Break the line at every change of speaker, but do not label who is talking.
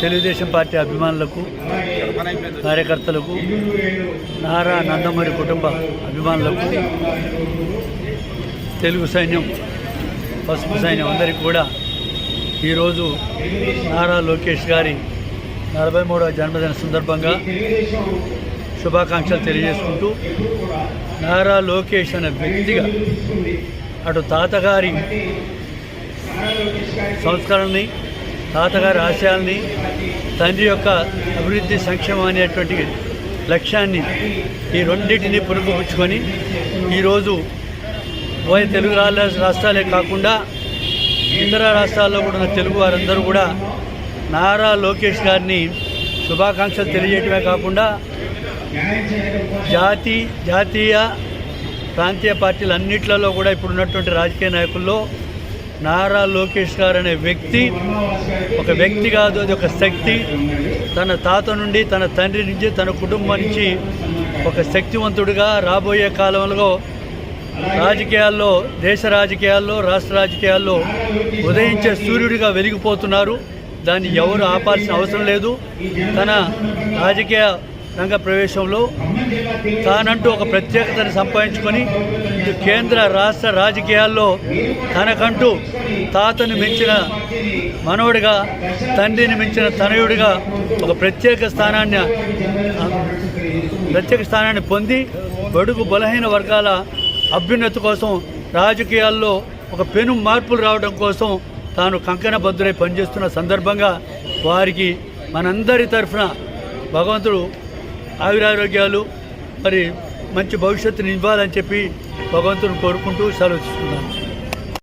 Telugu Desam party అభిమానులకు కార్యకర్తలకు నారా నందమూరి కుటుంబ అభిమానులకు తెలుగు సైన్యం పసుపు సైన్యం అందరికీ కూడా ఈరోజు నారా లోకేష్ గారి నలభై మూడవ జన్మదిన సందర్భంగా శుభాకాంక్షలు తెలియజేసుకుంటూ నారా లోకేష్ అనే వ్యక్తిగా అటు తాతగారి సంస్కరణని తాతగారి ఆశయాల్ని తండ్రి యొక్క అభివృద్ధి సంక్షేమం అనేటువంటి లక్ష్యాన్ని ఈ రెండింటిని పురుపుచ్చుకొని ఈరోజు ఉభయ తెలుగు రాష్ట్రాలే కాకుండా ఇతర రాష్ట్రాల్లో కూడా ఉన్న తెలుగు వారందరూ కూడా నారా లోకేష్ గారిని శుభాకాంక్షలు తెలియజేయటమే కాకుండా జాతి జాతీయ ప్రాంతీయ పార్టీలు అన్నిట్లలో కూడా ఇప్పుడు ఉన్నటువంటి రాజకీయ నాయకుల్లో నారా లోకేష్ గారు అనే వ్యక్తి ఒక వ్యక్తి కాదు అది ఒక శక్తి. తన తాత నుండి తన తండ్రి నుంచి తన కుటుంబం నుంచి ఒక శక్తివంతుడిగా రాబోయే కాలంలో రాజకీయాల్లో దేశ రాజకీయాల్లో రాష్ట్ర రాజకీయాల్లో ఉదయించే సూర్యుడిగా వెలిగిపోతున్నారు. దాన్ని ఎవరు ఆపాల్సిన అవసరం లేదు. తన రాజకీయ రంగ ప్రవేశంలో తానంటూ ఒక ప్రత్యేకతను సంపాదించుకొని ఇటు కేంద్ర రాష్ట్ర రాజకీయాల్లో తనకంటూ తాతను మించిన మనవడిగా తండ్రిని మించిన తనయుడిగా ఒక ప్రత్యేక స్థానాన్ని ప్రత్యేక స్థానాన్ని పొంది బడుగు బలహీన వర్గాల అభ్యున్నతి కోసం రాజకీయాల్లో ఒక పెను మార్పులు రావడం కోసం తాను కంకణబద్ధులై పనిచేస్తున్న సందర్భంగా వారికి మనందరి తరఫున భగవంతుడు ఆవిరారోగ్యాలు మరి మంచి భవిష్యత్తుని ఇవ్వాలని చెప్పి భగవంతుని కోరుకుంటూ సెలవు తీసుకున్నాను.